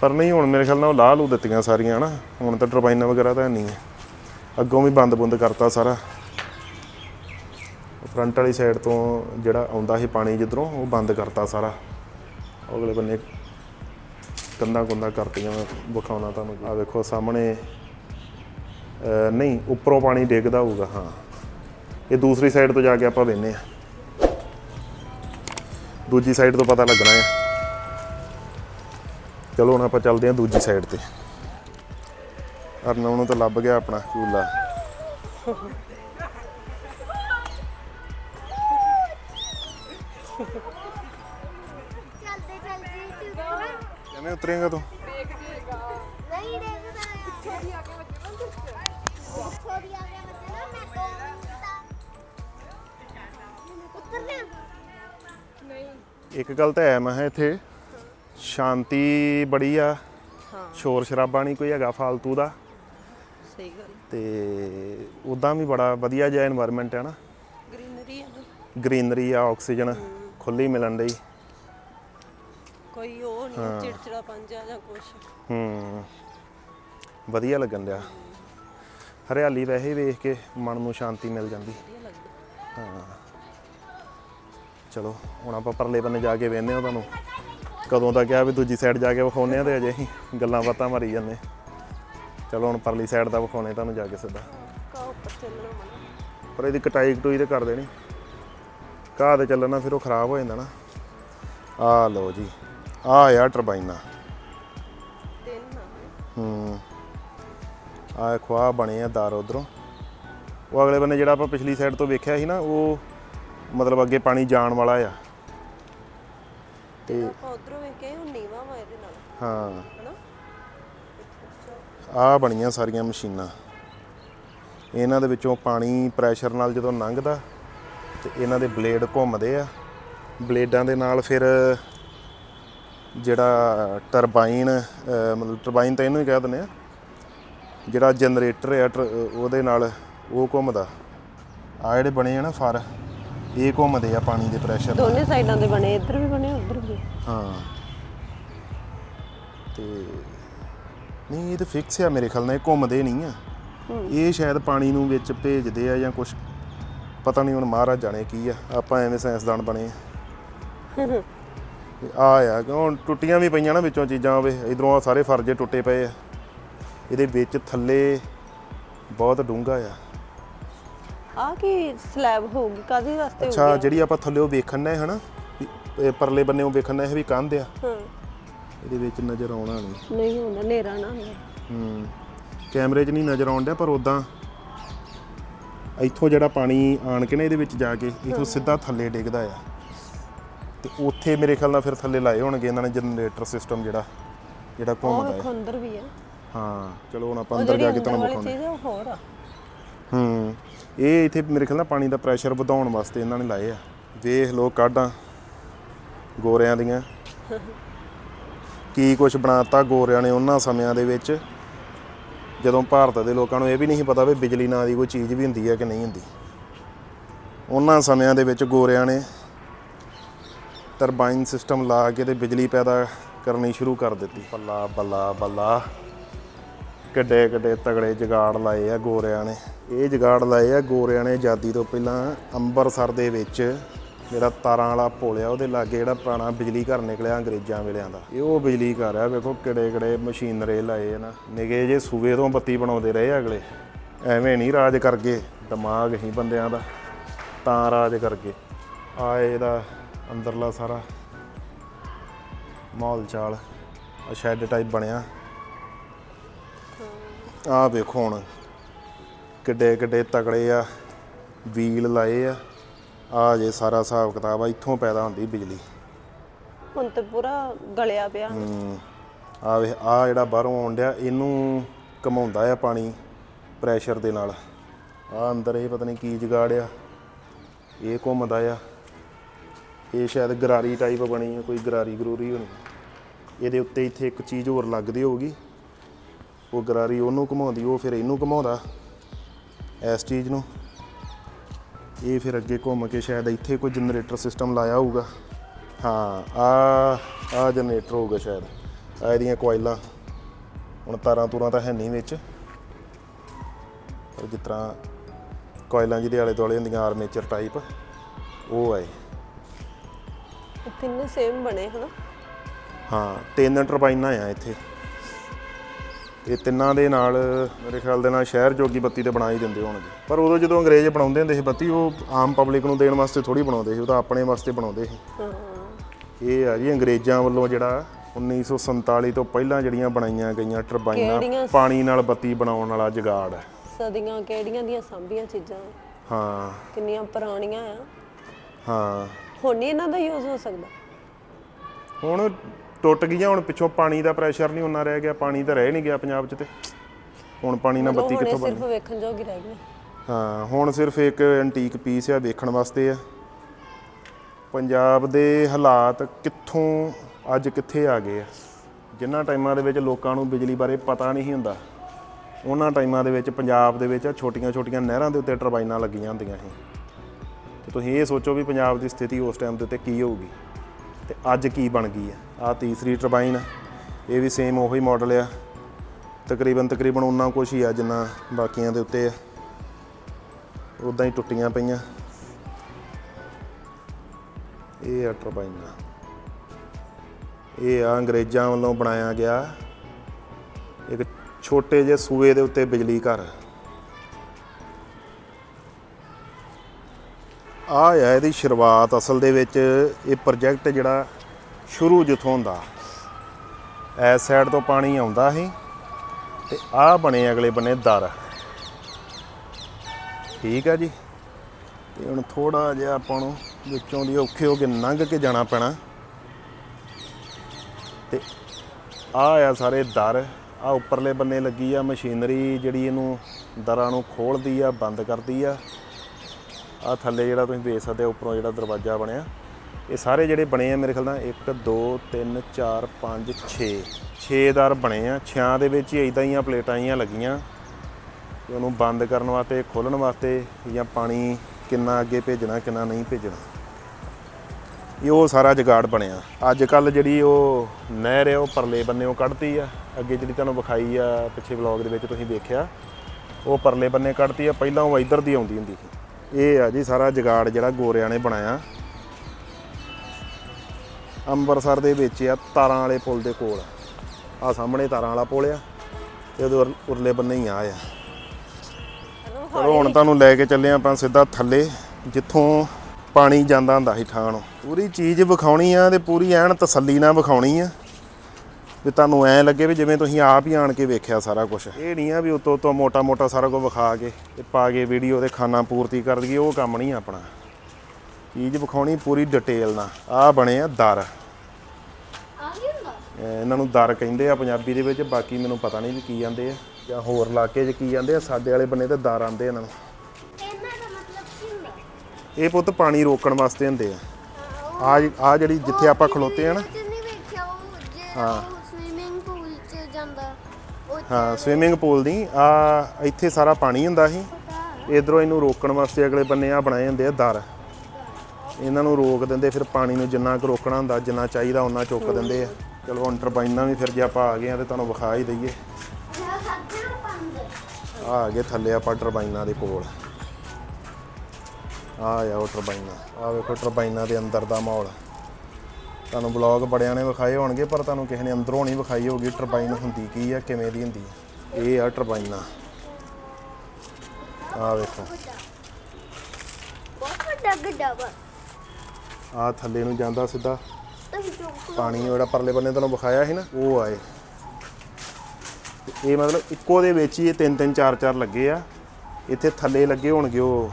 ਪਰ ਨਹੀਂ, ਹੁਣ ਮੇਰੇ ਖਿਆਲ ਨਾਲ ਉਹ ਲਾਹ ਲੂ ਦਿੱਤੀਆਂ ਸਾਰੀਆਂ, ਹਨਾ? ਹੁਣ ਤਾਂ ਟਰਬਾਈਨਾਂ ਵਗੈਰਾ ਤਾਂ ਨਹੀਂ ਹੈ ਅੱਗੋਂ ਵੀ ਬੰਦ ਬੁੰਦ ਕਰਤਾ ਸਾਰਾ। ਫਰੰਟ ਵਾਲੀ ਸਾਈਡ ਤੋਂ ਜਿਹੜਾ ਆਉਂਦਾ ਸੀ ਪਾਣੀ ਜਿੱਧਰੋਂ, ਉਹ ਬੰਦ ਕਰਤਾ ਸਾਰਾ। ਅਗਲੇ ਬੰਨੇ ਕੰਧਾਂ ਕੁੰਧਾਂ ਕਰਤੀਆਂ ਮੈਂ ਵਿਖਾਉਣਾ ਤੁਹਾਨੂੰ। ਆ ਵੇਖੋ, ਸਾਹਮਣੇ ਨਹੀਂ ਉੱਪਰੋਂ ਪਾਣੀ ਡਿੱਗਦਾ ਹੋਊਗਾ ਹਾਂ। ਇਹ ਦੂਸਰੀ ਸਾਈਡ ਤੋਂ ਜਾ ਕੇ ਆਪਾਂ ਵੇਖਨੇ ਆ। ਦੂਜੀ ਸਾਈਡ ਤੋਂ ਪਤਾ ਲੱਗਣਾ ਹੈ ਚਲੋ ਹੁਣ ਆਪਾਂ ਚੱਲਦੇ ਹਾਂ ਦੂਜੀ ਸਾਈਡ ਤੇ। ਅਰਨਵ ਨੂੰ ਤਾਂ ਲੱਭ ਗਿਆ ਆਪਣਾ ਝੂਲਾ ਚਲਦੇ ਚਲਦੇ। ਕਿਵੇਂ ਉਤਰੇਗਾ ਤੂੰ? ਇੱਕ ਗੱਲ ਤਾਂ ਹੈ ਇੱਥੇ ਸ਼ਾਂਤੀ ਬੜੀ ਆ। ਸ਼ੋਰ ਸ਼ਰਾਬਾ ਨਹੀਂ ਕੋਈ ਹੈਗਾ ਫालतू ਦਾ। ਸਹੀ ਗੱਲ। ਤੇ ਉਦਾਂ ਵੀ ਬੜਾ ਵਧੀਆ ਜਿਹਾ এনवायरमेंट ਹੈ ਨਾ। ਗ੍ਰੀਨਰੀ ਆ ਗ੍ਰੀਨਰੀ ਆ ਆਕਸੀਜਨ ਖੁੱਲੀ ਮਿਲਣ ਲਈ। ਕੋਈ ਉਹ ਨਹੀਂ ਚਿੜਚਿੜਾ ਪੰਜਾ ਜਾਂ ਕੁਝ ਹੂੰ। ਵਧੀਆ ਲੱਗਣ ਦਿਆ ਹਰਿਆਲੀ ਵੈਸੇ ਵੇਖ ਕੇ ਮਨ ਨੂੰ ਸ਼ਾਂਤੀ ਮਿਲ ਜਾਂਦੀ। ਹਾਂ। ਚਲੋ, ਹੁਣ ਆਪਾਂ ਪਰਲੇ ਬੰਨੇ ਜਾ ਕੇ ਵੇਖਨੇ ਆ ਤੁਹਾਨੂੰ। ਕਦੋਂ ਦਾ ਕਿਹਾ ਵੀ ਦੂਜੀ ਸਾਈਡ ਜਾ ਕੇ ਵਿਖਾਉਨੇ ਆ ਤੇ ਅਜੇ ਅਸੀਂ ਗੱਲਾਂ ਬਾਤਾਂ ਮਾਰੀ ਜਾਂਦੇ ਚਲੋ, ਹੁਣ ਪਰਲੀ ਸਾਈਡ ਦਾ ਵਿਖਾਉਨੇ ਤੁਹਾਨੂੰ ਜਾ ਕੇ ਸਿੱਧਾ। ਪਰ ਇਹਦੀ ਕਟਾਈ ਕਟੂਈ ਤੇ ਕਰ ਦੇਣੀ। ਘਾਹ ਤੇ ਚੱਲਣਾ ਫਿਰ ਉਹ ਖਰਾਬ ਹੋ ਜਾਂਦਾ ਨਾ। ਆ ਲਓ ਜੀ, ਆ ਆ ਟਰਬਾਈਨਾਂ ਤਿੰਨ ਹੂੰ। ਆ ਖਵਾ ਬਣੇ ਆ ਦਾਰ ਉਧਰੋਂ। ਉਹ ਅਗਲੇ ਬੰਨੇ ਜਿਹੜਾ ਆਪਾਂ ਪਿਛਲੀ ਸਾਈਡ ਤੋਂ ਵੇਖਿਆ ਸੀ ਨਾ, ਉਹ ਮਤਲਬ ਅੱਗੇ ਪਾਣੀ ਜਾਣ ਵਾਲਾ ਆ। ਤੇ ਆਪਾਂ ਉਧਰੋਂ ਵੇਖ ਕੇ ਹੁਣ ਨੀਵਾ ਵਾ ਇਹਦੇ ਨਾਲ। ਹਾਂ। ਹਨਾ? ਆ ਬਣੀਆਂ ਸਾਰੀਆਂ ਮਸ਼ੀਨਾਂ। ਇਹਨਾਂ ਦੇ ਵਿੱਚੋਂ ਪਾਣੀ ਪ੍ਰੈਸ਼ਰ ਨਾਲ ਜਦੋਂ ਲੰਘਦਾ ਤੇ ਇਹਨਾਂ ਦੇ ਬਲੇਡ ਘੁੰਮਦੇ ਆ। ਬਲੇਡਾਂ ਦੇ ਨਾਲ ਫਿਰ ਜਿਹੜਾ ਟਰਬਾਈਨ ਮਤਲਬ ਟਰਬਾਈਨ ਤਾਂ ਇਹਨੂੰ ਹੀ ਕਹਿ ਦਿੰਦੇ ਆ। ਜਿਹੜਾ ਜਨਰੇਟਰ ਆ ਟਰ- ਉਹਦੇ ਨਾਲ ਉਹ ਘੁੰਮਦਾ। ਆ ਜਿਹੜੇ ਬਣੇ ਆ ਨਾ ਫਰ ਇਹ ਘੁੰਮਦੇ ਆ ਪਾਣੀ ਦੇ ਪ੍ਰੈਸ਼ਰ ਨਾਲ। ਦੋਨੇ ਸਾਈਡਾਂ ਦੇ ਬਣੇ ਇੱਧਰ ਵੀ ਬਣੇ ਉੱਧਰ ਵੀ। ਹਾਂ। ਤੇ ਨਹੀਂ ਇਹ ਤਾਂ ਫਿਕਸ ਆ ਮੇਰੇ ਖਿਆਲ ਨਾਲ ਇਹ ਘੁੰਮਦੇ ਨਹੀਂ ਆ। ਇਹ ਸ਼ਾਇਦ ਪਾਣੀ ਨੂੰ ਵਿੱਚ ਭੇਜਦੇ ਆ ਜਾਂ ਕੁਝ ਪਤਾ ਨਹੀਂ ਹੁਣ ਮਹਾਰਾਜ ਜਾਣੇ ਕੀ ਆ ਆਪਾਂ ਐਵੇਂ ਸਾਇੰਸਦਾਨ ਬਣੇ ਆ। ਆ ਆ ਹੁਣ ਟੁੱਟੀਆਂ ਵੀ ਪਈਆਂ ਨਾ ਵਿੱਚੋਂ ਚੀਜ਼ਾਂ ਹੋਵੇ ਇਧਰੋਂ ਆ ਸਾਰੇ ਫਰਜੇ ਟੁੱਟੇ ਪਏ ਆ। ਇਹਦੇ ਵਿੱਚ ਥੱਲੇ ਬਹੁਤ ਡੂੰਘਾ ਆ। ਆ ਕੀ ਸਲੈਬ ਹੋਊਗੀ? ਕਾਦੀ ਵਾਸਤੇ ਅੱਛਾ ਹੋਊਗੀ? ਜਿਹੜੀ ਆਪਾਂ ਥੱਲੇ ਉਹ ਵੇਖਣ ਨੇ ਹਨਾ? ਇਹ ਪਰਲੇ ਬੰਨੇ ਉਹ ਵੇਖਣ ਨੇ ਇਹ ਵੀ ਕੰਧ ਆ। ਹਾਂ। ਇਹਦੇ ਵਿੱਚ ਨਜ਼ਰ ਆਉਣਾ ਨਹੀਂ ਨਹੀਂ ਹੁੰਦਾ ਨੇਰਾ ਨਾ ਹੁੰਦਾ ਹੂੰ। ਕੈਮਰੇ 'ਚ ਨਹੀਂ ਨਜ਼ਰ ਆਉਣ ਡਿਆ ਪਰ ਉਦਾਂ ਇੱਥੋਂ ਜਿਹੜਾ ਪਾਣੀ ਆਣ ਕੇ ਨਾ ਇਹਦੇ ਵਿੱਚ ਜਾ ਕੇ ਇਥੋਂ ਸਿੱਧਾ ਥੱਲੇ ਡਿੱਗਦਾ ਆ। ਤੇ ਉੱਥੇ ਮੇਰੇ ਖਿਆਲ ਨਾਲ ਫਿਰ ਥੱਲੇ ਲਾਏ ਹੋਣਗੇ ਇਹਨਾਂ ਨੇ ਜਨਰੇਟਰ ਸਿਸਟਮ ਜਿਹੜਾ ਜਿਹੜਾ ਘੁੰਮਦਾ ਹੈ ਅੰਦਰ ਵੀ ਹੈ ਹਾਂ ਚਲੋ ਹੁਣ ਆਪਾਂ ਅੰਦਰ ਜਾ ਕੇ ਤੁਹਾਨੂੰ ਚੀਜ਼ ਹੈ ਉਹ ਹੋਰ ਆ। ਹੂੰ। ਇਹ ਇੱਥੇ ਮੇਰੇ ਖਿਆਲ ਨਾਲ ਪਾਣੀ ਦਾ ਪ੍ਰੈਸ਼ਰ ਵਧਾਉਣ ਵਾਸਤੇ ਇਹਨਾਂ ਨੇ ਲਾਏ ਆ। ਵੇਖ ਲੋ ਕਾਢਾਂ ਗੋਰਿਆਂ ਦੀਆਂ। ਕੀ ਕੁਝ ਬਣਾਤਾ ਗੋਰਿਆਂ ਨੇ ਉਹਨਾਂ ਸਮਿਆਂ ਦੇ ਵਿੱਚ। ਜਦੋਂ ਭਾਰਤ ਦੇ ਲੋਕਾਂ ਨੂੰ ਇਹ ਵੀ ਨਹੀਂ ਪਤਾ ਵੀ ਬਿਜਲੀ ਨਾਂ ਦੀ ਕੋਈ ਚੀਜ਼ ਵੀ ਹੁੰਦੀ ਹੈ ਕਿ ਨਹੀਂ ਹੁੰਦੀ। ਉਹਨਾਂ ਸਮਿਆਂ ਦੇ ਵਿੱਚ ਗੋਰਿਆਂ ਨੇ ਟਰਬਾਈਨ ਸਿਸਟਮ ਲਾ ਕੇ ਤੇ ਬਿਜਲੀ ਪੈਦਾ ਕਰਨੀ ਸ਼ੁਰੂ ਕਰ ਦਿੱਤੀ। ਬੱਲਾ ਬੱਲਾ ਬੱਲਾ। ਕਿੱਡੇ ਕਿੱਡੇ ਤਗੜੇ ਜਗਾੜ ਲਾਏ ਆ ਗੋਰਿਆਂ ਨੇ। ਇਹ ਜਗਾੜ ਲਾਏ ਆ ਗੋਰਿਆਂ ਨੇ ਆਜ਼ਾਦੀ ਤੋਂ ਪਹਿਲਾਂ ਅੰਮ੍ਰਿਤਸਰ ਦੇ ਵਿੱਚ ਜਿਹੜਾ ਤਾਰਾਂ ਵਾਲਾ ਪੁਲ ਆ, ਉਹਦੇ ਲਾਗੇ ਜਿਹੜਾ ਪੁਰਾਣਾ ਬਿਜਲੀ ਘਰ ਨਿਕਲਿਆ ਅੰਗਰੇਜ਼ਾਂ ਵੇਲਿਆਂ ਦਾ। ਇਹ ਉਹ ਬਿਜਲੀ ਘਰ ਆ, ਵੇਖੋ ਕਿਹੜੇ ਕਿਹੜੇ ਮਸ਼ੀਨਰੇ ਲਾਏ ਆ ਨਾ। ਨਿਗੇ ਜੇ ਸੂਬੇ ਤੋਂ ਬੱਤੀ ਬਣਾਉਂਦੇ ਰਹੇ ਅਗਲੇ। ਐਵੇਂ ਨਹੀਂ ਰਾਜ ਕਰਗੇ, ਦਿਮਾਗ ਹੀ ਬੰਦਿਆਂ ਦਾ। ਤਾਂ ਰਾਜ ਕਰਗੇ। ਆ ਇਹਦਾ ਅੰਦਰਲਾ ਸਾਰਾ ਮਾਹੌਲ ਚਾਲ ਆ ਸ਼ੈੱਡ ਟਾਈਪ ਬਣਿਆ। ਆ ਵੇਖੋ ਹੁਣ ਕਿੱਡੇ ਕਿੱਡੇ ਤਕੜੇ ਆ ਵੀਲ ਲਾਏ ਆ। ਆ ਜੇ ਸਾਰਾ ਹਿਸਾਬ ਕਿਤਾਬ ਆ ਇੱਥੋਂ ਪੈਦਾ ਹੁੰਦੀ ਬਿਜਲੀ। ਹੁਣ ਤੇ ਪੂਰਾ ਗਲਿਆ ਪਿਆ। ਆ ਵੇ ਆ ਜਿਹੜਾ ਬਾਹਰੋਂ ਆਉਣ ਡਿਆ ਇਹਨੂੰ ਘਮਾਉਂਦਾ ਆ ਪਾਣੀ ਪ੍ਰੈਸ਼ਰ ਦੇ ਨਾਲ। ਆ ਅੰਦਰ ਇਹ ਪਤਾ ਨਹੀਂ ਕੀ ਜਗਾੜ ਆ ਇਹ ਘੁੰਮਦਾ ਆ। ਇਹ ਸ਼ਾਇਦ ਗਰਾਰੀ ਟਾਈਪ ਬਣੀ ਆ ਕੋਈ ਗਰਾਰੀ ਗਰੂਰੀ ਹੋਣੀ ਇਹਦੇ ਉੱਤੇ ਇੱਥੇ ਇੱਕ ਚੀਜ਼ ਹੋਰ ਲੱਗਦੀ ਹੋਊਗੀ। ਉਹ ਗਰਾਰੀ ਉਹਨੂੰ ਘੁਮਾਉਂਦੀ ਉਹ ਫਿਰ ਇਹਨੂੰ ਘੁਮਾਉਂਦਾ ਇਸ ਚੀਜ਼ ਨੂੰ। ਇਹ ਫਿਰ ਅੱਗੇ ਘੁੰਮ ਕੇ ਸ਼ਾਇਦ ਇੱਥੇ ਕੋਈ ਜਨਰੇਟਰ ਸਿਸਟਮ ਲਾਇਆ ਹੋਊਗਾ। ਹਾਂ ਆ ਆ ਜਨਰੇਟਰ ਹੋਊਗਾ ਸ਼ਾਇਦ ਆ ਇਹਦੀਆਂ ਕੋਇਲਾਂ ਹੁਣ ਤਾਰਾਂ ਤੂਰਾਂ ਤਾਂ ਹੈ ਨਹੀਂ ਵਿੱਚ। ਪਰ ਜਿਸ ਤਰ੍ਹਾਂ ਕੋਇਲਾਂ ਜਿਹਦੇ ਆਲੇ ਦੁਆਲੇ ਹੁੰਦੀਆਂ ਆਰਮੇਚਰ ਟਾਈਪ ਉਹ ਆਏ ਇਹ। ਤਿੰਨੇ ਸੇਮ ਬਣੇ ਹਨਾ? ਹਾਂ ਤਿੰਨ ਟਰਬਾਈਨਾਂ ਆ ਇੱਥੇ। ਇਹ ਤਿੰਨਾਂ ਦੇ ਨਾਲ ਮੇਰੇ ਖਿਆਲ ਦੇ ਨਾਲ ਸ਼ਹਿਰ ਜੋਗੀ ਬੱਤੀ ਤੇ ਬਣਾ ਹੀ ਦਿੰਦੇ ਹੋਣਗੇ। ਪਰ ਉਦੋਂ ਜਦੋਂ ਅੰਗਰੇਜ਼ ਬਣਾਉਂਦੇ ਹੁੰਦੇ ਸੀ ਬੱਤੀ ਉਹ ਆਮ ਪਬਲਿਕ ਨੂੰ ਦੇਣ ਵਾਸਤੇ ਥੋੜੀ ਬਣਾਉਂਦੇ ਸੀ ਉਹ ਤਾਂ ਆਪਣੇ ਵਾਸਤੇ ਬਣਾਉਂਦੇ ਸੀ। ਇਹ ਆ ਜੀ ਅੰਗਰੇਜ਼ਾਂ ਵੱਲੋਂ ਜਿਹੜਾ 1947 ਤੋਂ ਪਹਿਲਾਂ ਜਿਹੜੀਆਂ ਬਣਾਈਆਂ ਗਈਆਂ ਟਰਬਾਈਨਾਂ? ਪਾਣੀ ਨਾਲ ਬੱਤੀ ਬਣਾਉਣ ਵਾਲਾ ਜੁਗਾੜ ਹੈ। ਸਦੀਆਂ ਕਿਹੜੀਆਂ ਦੀਆਂ ਸਾਂਭੀਆਂ ਚੀਜ਼ਾਂ? ਹਾਂ। ਕਿੰਨੀਆਂ ਪੁਰਾਣੀਆਂ ਆ? ਹਾਂ। ਹੁਣ ਨਹੀਂ ਇਹਨਾਂ ਦਾ ਯੂਜ਼ ਹੋ ਸਕਦਾ? ਹੁਣ ਟੁੱਟ ਗਈਆਂ ਹੁਣ ਪਿੱਛੋਂ ਪਾਣੀ ਦਾ ਪ੍ਰੈਸ਼ਰ ਨਹੀਂ ਉਹਨਾਂ ਰਹਿ ਗਿਆ ਪਾਣੀ ਤਾਂ ਰਹਿ ਨਹੀਂ ਗਿਆ ਪੰਜਾਬ 'ਚ ਤੇ। ਹੁਣ ਪਾਣੀ ਨਾਲ ਬੱਤੀ ਕਿੱਥੋਂ ਬਣੀ? ਸਿਰਫ ਵੇਖਣ ਜੋਗੀ ਰਹਿ ਗਈ। ਹਾਂ ਹੁਣ ਸਿਰਫ ਇੱਕ ਐਂਟੀਕ ਪੀਸ ਆ ਵੇਖਣ ਵਾਸਤੇ ਆ। ਪੰਜਾਬ ਦੇ ਹਾਲਾਤ ਕਿੱਥੋਂ ਅੱਜ ਕਿੱਥੇ ਆ ਗਏ ਆ? ਜਿਨ੍ਹਾਂ ਟਾਈਮਾਂ ਦੇ ਵਿੱਚ ਲੋਕਾਂ ਨੂੰ ਬਿਜਲੀ ਬਾਰੇ ਪਤਾ ਨਹੀਂ ਹੁੰਦਾ ਉਹਨਾਂ ਟਾਈਮਾਂ ਦੇ ਵਿੱਚ ਪੰਜਾਬ ਦੇ ਵਿੱਚ ਛੋਟੀਆਂ-ਛੋਟੀਆਂ ਨਹਿਰਾਂ ਦੇ ਉੱਤੇ ਟਰਬਾਈਨਾਂ ਲੱਗੀਆਂ ਹੁੰਦੀਆਂ ਸੀ। ਤੇ ਤੁਸੀਂ ਇਹ ਸੋਚੋ ਵੀ ਪੰਜਾਬ ਦੀ ਸਥਿਤੀ ਉਸ ਟਾਈਮ ਦੇ ਉੱਤੇ ਕੀ ਹੋਊਗੀ ਤੇ ਅੱਜ ਕੀ ਬਣ ਗਈ ਆ? ਆ ਤੀਸਰੀ ਟਰਬਾਈਨ ਇਹ ਵੀ ਸੇਮ ਉਹੀ ਮਾਡਲ ਆ। ਤਕਰੀਬਨ ਤਕਰੀਬਨ ਉਨਾ ਕੁਛ ਹੀ ਆ ਜਿੰਨਾ ਬਾਕੀਆਂ ਦੇ ਉੱਤੇ ਆ। ਉਦਾਂ ਹੀ ਟੁੱਟੀਆਂ ਪਈਆਂ। ਇਹ ਆ ਟਰਬਾਈਨਾਂ ਇਹ ਆ ਅੰਗਰੇਜ਼ਾਂ ਵੱਲੋਂ ਬਣਾਇਆ ਗਿਆ ਇੱਕ ਛੋਟੇ ਜਿਹੇ ਸੂਏ ਦੇ ਉੱਤੇ ਬਿਜਲੀ ਘਰ। ਆ ਆ ਇਹਦੀ ਸ਼ੁਰੂਆਤ ਅਸਲ ਦੇ ਵਿੱਚ ਇਹ ਪ੍ਰੋਜੈਕਟ ਜਿਹੜਾ ਸ਼ੁਰੂ ਜਿੱਥੋਂ ਹੁੰਦਾ। ਐਸ ਸਾਈਡ ਤੋਂ ਪਾਣੀ ਆਉਂਦਾ ਸੀ ਤੇ ਆਹ ਬਣੇ ਅਗਲੇ ਬੰਨੇ ਦਰ। ਠੀਕ ਆ ਜੀ। ਤੇ ਹੁਣ ਥੋੜਾ ਜਿਹਾ ਆਪਾਂ ਨੂੰ ਵਿੱਚੋਂ ਦੀ ਔਖੇ ਹੋ ਕੇ ਲੰਘ ਕੇ ਜਾਣਾ ਪੈਣਾ। ਤੇ ਆ ਆ ਸਾਰੇ ਦਰ। ਆ ਉੱਪਰਲੇ ਬੰਨੇ ਲੱਗੀ ਆ ਮਸ਼ੀਨਰੀ ਜਿਹੜੀ ਇਹਨੂੰ ਦਰਾਂ ਨੂੰ ਖੋਲਦੀ ਆ, ਬੰਦ ਕਰਦੀ ਆ। ਆ ਥੱਲੇ ਜਿਹੜਾ ਤੁਸੀਂ ਵੇਖ ਸਕਦੇ ਹੋ, ਉੱਪਰੋਂ ਜਿਹੜਾ ਦਰਵਾਜ਼ਾ ਬਣਿਆ। ਇਹ ਸਾਰੇ ਜਿਹੜੇ ਬਣੇ ਆ ਮੇਰੇ ਖਿਆਲ ਨਾਲ 1 2 3 4 5 6 6 ਦਰ ਬਣੇ ਆ। ਛਿਆਂ ਦੇ ਵਿੱਚ ਹੀ ਇਦਾਂ ਹੀ ਪਲੇਟਾਂ ਹੀ ਲੱਗੀਆਂ ਉਹਨੂੰ ਬੰਦ ਕਰਨ ਵਾਸਤੇ ਖੋਲਣ ਵਾਸਤੇ ਜਾਂ ਪਾਣੀ ਕਿੰਨਾ ਅੱਗੇ ਭੇਜਣਾ, ਕਿੰਨਾ ਨਹੀਂ ਭੇਜਣਾ। ਇਹ ਉਹ ਸਾਰਾ ਜਗਾੜ ਬਣਿਆ। ਅੱਜ ਕੱਲ ਜਿਹੜੀ ਉਹ ਨਹਿਰ ਹੈ ਉਹ ਪਰਲੇ ਬੰਨੇ ਉਹ ਕੱਢਤੀ ਆ। ਅੱਗੇ ਜਿਹੜੀ ਤੁਹਾਨੂੰ ਵਿਖਾਈ ਆ ਪਿੱਛੇ ਵਲੌਗ ਦੇ ਵਿੱਚ ਤੁਸੀਂ ਵੇਖਿਆ ਉਹ ਪਰਲੇ ਬੰਨੇ ਕੱਢਤੀ ਆ। ਪਹਿਲਾਂ ਉਹ ਇੱਧਰ ਦੀ ਆਉਂਦੀ ਹੁੰਦੀ ਸੀ। ਇਹ ਆ ਜੀ ਸਾਰਾ ਜਗਾੜ ਜਿਹੜਾ ਗੋਰਿਆਂ ਨੇ ਬਣਾਇਆ। ਅੰਮ੍ਰਿਤਸਰ ਦੇ ਵਿੱਚ ਆ ਤਾਰਾਂ ਵਾਲੇ ਪੁਲ ਦੇ ਕੋਲ। ਆ ਸਾਹਮਣੇ ਤਾਰਾਂ ਵਾਲਾ ਪੁਲ ਆ ਤੇ ਉਹਦੇ ਉਰ- ਉਰਲੇ ਬੰਨੇ ਹੀ ਆ ਆ ਚਲੋ ਹੁਣ ਤੁਹਾਨੂੰ ਲੈ ਕੇ ਚੱਲੇ ਆਪਾਂ ਸਿੱਧਾ ਥੱਲੇ ਜਿੱਥੋਂ ਪਾਣੀ ਜਾਂਦਾ ਹੁੰਦਾ ਸੀ ਠਾਂ ਨੂੰ। ਪੂਰੀ ਚੀਜ਼ ਵਿਖਾਉਣੀ ਆ ਤੇ ਪੂਰੀ ਐਨ ਤਸੱਲੀ ਨਾਲ ਵਿਖਾਉਣੀ ਆ। ਵੀ ਤੁਹਾਨੂੰ ਐ ਲੱਗੇ ਵੀ ਜਿਵੇਂ ਤੁਸੀਂ ਆਪ ਹੀ ਆਣ ਕੇ ਵੇਖਿਆ ਸਾਰਾ ਕੁਝ ਇਹ ਨਹੀਂ ਆ ਵੀ ਉਤੋਂ ਉਤੋਂ ਮੋਟਾ ਮੋਟਾ ਸਾਰਾ ਕੁਝ ਵਿਖਾ ਕੇ ਤੇ ਪਾ ਕੇ ਵੀਡੀਓ ਦੇ ਖਾਨਾ ਪੂਰਤੀ ਕਰ ਦਈਏ ਉਹ ਕੰਮ ਨਹੀਂ ਆਪਣਾ। ਚੀਜ਼ ਵਿਖਾਉਣੀ ਪੂਰੀ ਡਿਟੇਲ ਨਾਲ। ਆ ਬਣੇ ਆ ਦਰ। ਇਹਨਾਂ ਨੂੰ ਦਰ ਕਹਿੰਦੇ ਆ ਪੰਜਾਬੀ ਦੇ ਵਿੱਚ ਬਾਕੀ ਮੈਨੂੰ ਪਤਾ ਨਹੀਂ ਵੀ ਕੀ ਜਾਂਦੇ ਆ। ਜਾਂ ਹੋਰ ਇਲਾਕੇ 'ਚ ਕੀ ਜਾਂਦੇ ਆ ਸਾਡੇ ਵਾਲੇ ਬੰਨੇ ਤੇ ਦਰ ਆਂਦੇ ਇਹਨਾਂ ਨੂੰ। ਇਹ ਪੁੱਤ ਪਾਣੀ ਰੋਕਣ ਵਾਸਤੇ ਹੁੰਦੇ ਆ। ਆ ਆ ਜਿਹੜੀ ਜਿੱਥੇ ਆਪਾਂ ਖਲੋਤੇ ਆ ਨਾ। ਹਾਂ। ਸਵਿਮਿੰਗ ਪੂਲ 'ਚ ਜਾਂਦਾ ਹਾਂ ਸਵਿਮਿੰਗ ਪੂਲ ਦੀ ਆ ਇੱਥੇ ਸਾਰਾ ਪਾਣੀ ਹੁੰਦਾ ਸੀ। ਇਧਰੋਂ ਇਹਨੂੰ ਰੋਕਣ ਵਾਸਤੇ ਅਗਲੇ ਬੰਨੇ ਆ ਬਣਾਏ ਹੁੰਦੇ ਆ ਦਰ। ਇਹਨਾਂ ਨੂੰ ਰੋਕ ਦਿੰਦੇ ਫਿਰ ਪਾਣੀ ਨੂੰ ਜਿੰਨਾ ਕੁ ਰੋਕਣਾ ਹੁੰਦਾ ਜਿੰਨਾ ਚਾਹੀਦਾ ਉਹਨਾਂ ਚੁੱਕ ਦਿੰਦੇ ਆ। ਚਲੋ ਹੁਣ ਟਰਬਾਈਨਾਂ ਵੀ ਫਿਰ ਜੇ ਆਪਾਂ ਆ ਗਏ ਆ ਤੇ ਤੁਹਾਨੂੰ ਵਿਖਾ ਹੀ ਦਈਏ। ਆ ਗਏ ਥੱਲੇ ਆਪਾਂ ਟਰਬਾਈਨਾਂ ਦੇ ਕੋਲ। ਆ ਆ ਉਹ ਟਰਬਾਈਨਾਂ। ਆ ਵੇਖੋ ਟਰਬਾਈਨਾਂ ਦੇ ਅੰਦਰ ਦਾ ਮਾਹੌਲ। ਤੁਹਾਨੂੰ ਬਲੌਗ ਬੜਿਆਂ ਨੇ ਵਿਖਾਏ ਹੋਣਗੇ ਪਰ ਤੁਹਾਨੂੰ ਕਿਸੇ ਨੇ ਅੰਦਰੋਂ ਨਹੀਂ ਵਿਖਾਈ ਹੋਗੀ ਟਰਬਾਈਨ ਹੁੰਦੀ ਕੀ ਆ ਕਿਵੇਂ ਦੀ ਹੁੰਦੀ ਆ। ਇਹ ਆ ਟਰਬਾਈਨਾਂ। ਆ ਵੇਖੋ। ਬਹੁਤ ਵੱਡਾ ਗੱਡਾ ਵਾ। ਆ ਥੱਲੇ ਨੂੰ ਜਾਂਦਾ ਸਿੱਧਾ। ਪਾਣੀ ਜਿਹੜਾ ਪਰਲੇ ਬੰਨੇ ਤੁਹਾਨੂੰ ਵਿਖਾਇਆ ਸੀ ਨਾ, ਉਹ ਆਏ। ਇਹ ਮਤਲਬ ਇੱਕੋ ਦੇ ਵਿੱਚ ਹੀ ਇਹ ਤਿੰਨ ਤਿੰਨ ਚਾਰ ਚਾਰ ਲੱਗੇ ਆ। ਇੱਥੇ ਥੱਲੇ ਲੱਗੇ ਹੋਣਗੇ ਉਹ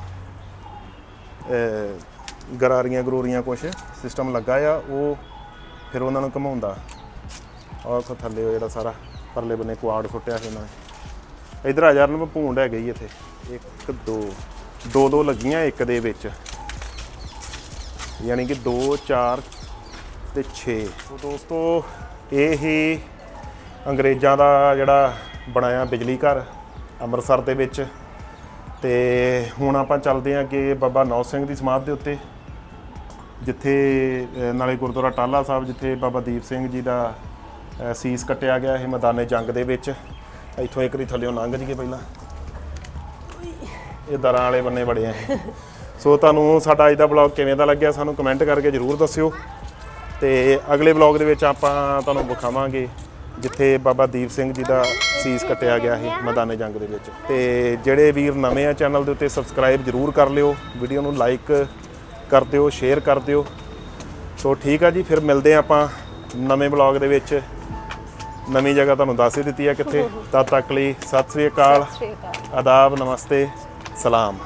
ਗਰਾਰੀਆਂ ਗਰੂਰੀਆਂ ਕੁਛ ਸਿਸਟਮ ਲੱਗਾ ਆ, ਉਹ ਫਿਰ ਉਹਨਾਂ ਨੂੰ ਘਮਾਉਂਦਾ। ਆਹ ਉੱਥੇ ਥੱਲੇ ਉਹ ਜਿਹੜਾ ਸਾਰਾ ਪਰਲੇ ਬੰਨੇ ਕੁਆਡ ਫੁੱਟਿਆ ਸੀ ਨਾ ਨੇ। ਇਧਰ ਆ ਯਾਰ ਨੂੰ ਭੂੰਡ ਹੈ ਗਈ ਇੱਥੇ। ਇੱਕ, ਦੋ ਦੋ ਦੋ ਲੱਗੀਆਂ ਇੱਕ ਦੇ ਵਿੱਚ। ਯਾਨੀ ਕਿ 2 4 ਤੇ 6 ਸੋ ਦੋਸਤੋ, ਇਹ ਹੀ ਅੰਗਰੇਜ਼ਾਂ ਦਾ ਜਿਹੜਾ ਬਣਾਇਆ ਬਿਜਲੀ ਘਰ ਅੰਮ੍ਰਿਤਸਰ ਦੇ ਵਿੱਚ। ਤੇ ਹੁਣ ਆਪਾਂ ਚੱਲਦੇ ਹਾਂ ਕਿ ਬਾਬਾ ਨੌ ਸਿੰਘ ਦੀ ਸਮਾਧ ਦੇ ਉੱਤੇ, ਜਿੱਥੇ ਨਾਲੇ ਗੁਰਦੁਆਰਾ ਟਾਲਾ ਸਾਹਿਬ, ਜਿੱਥੇ ਬਾਬਾ ਦੀਪ ਸਿੰਘ ਜੀ ਦਾ ਸੀਸ ਕੱਟਿਆ ਗਿਆ ਇਹ ਮੈਦਾਨੇ ਜੰਗ ਦੇ ਵਿੱਚ। ਇੱਥੋਂ ਇੱਕ ਰੀ ਥੱਲਿਓਂ ਲੰਘ ਜੀਏ ਪਹਿਲਾਂ। ਇਹ ਦਰਾਂ ਵਾਲੇ ਬੰਨੇ ਬੜੇ ਆ ਸੋ ਤੁਹਾਨੂੰ ਸਾਡਾ ਅੱਜ ਦਾ ਬਲੌਗ ਕਿਵੇਂ ਦਾ ਲੱਗਿਆ ਸਾਨੂੰ ਕਮੈਂਟ ਕਰਕੇ ਜਰੂਰ ਦੱਸਿਓ। ਤੇ ਅਗਲੇ ਬਲੌਗ ਦੇ ਵਿੱਚ ਆਪਾਂ ਤੁਹਾਨੂੰ ਵਿਖਾਵਾਂਗੇ ਜਿੱਥੇ ਬਾਬਾ ਦੀਪ ਸਿੰਘ ਜੀ ਦਾ ਸੀਸ ਕੱਟਿਆ ਗਿਆ ਸੀ ਮੈਦਾਨੇ ਜੰਗ ਦੇ ਵਿੱਚ। ਤੇ ਜਿਹੜੇ ਵੀਰ ਨਵੇਂ ਆ ਚੈਨਲ ਦੇ ਉੱਤੇ ਸਬਸਕ੍ਰਾਈਬ ਜਰੂਰ ਕਰ ਲਿਓ ਵੀਡੀਓ ਨੂੰ ਲਾਈਕ ਕਰ ਦਿਓ ਸ਼ੇਅਰ ਕਰ ਦਿਓ। ਸੋ ਠੀਕ ਆ ਜੀ ਫਿਰ ਮਿਲਦੇ ਆ ਆਪਾਂ ਨਵੇਂ ਬਲੌਗ ਦੇ ਵਿੱਚ। ਨਵੀਂ ਜਗ੍ਹਾ ਤੁਹਾਨੂੰ ਦੱਸ ਹੀ ਦਿੱਤੀ ਹੈ ਕਿੱਥੇ। ਤਦ ਤੱਕ ਲਈ ਸਤਿ ਸ੍ਰੀ ਅਕਾਲ ਸਤਿ ਸ਼੍ਰੀ ਅਕਾਲ। ਆਦਾਬ ਨਮਸਤੇ ਸਲਾਮ।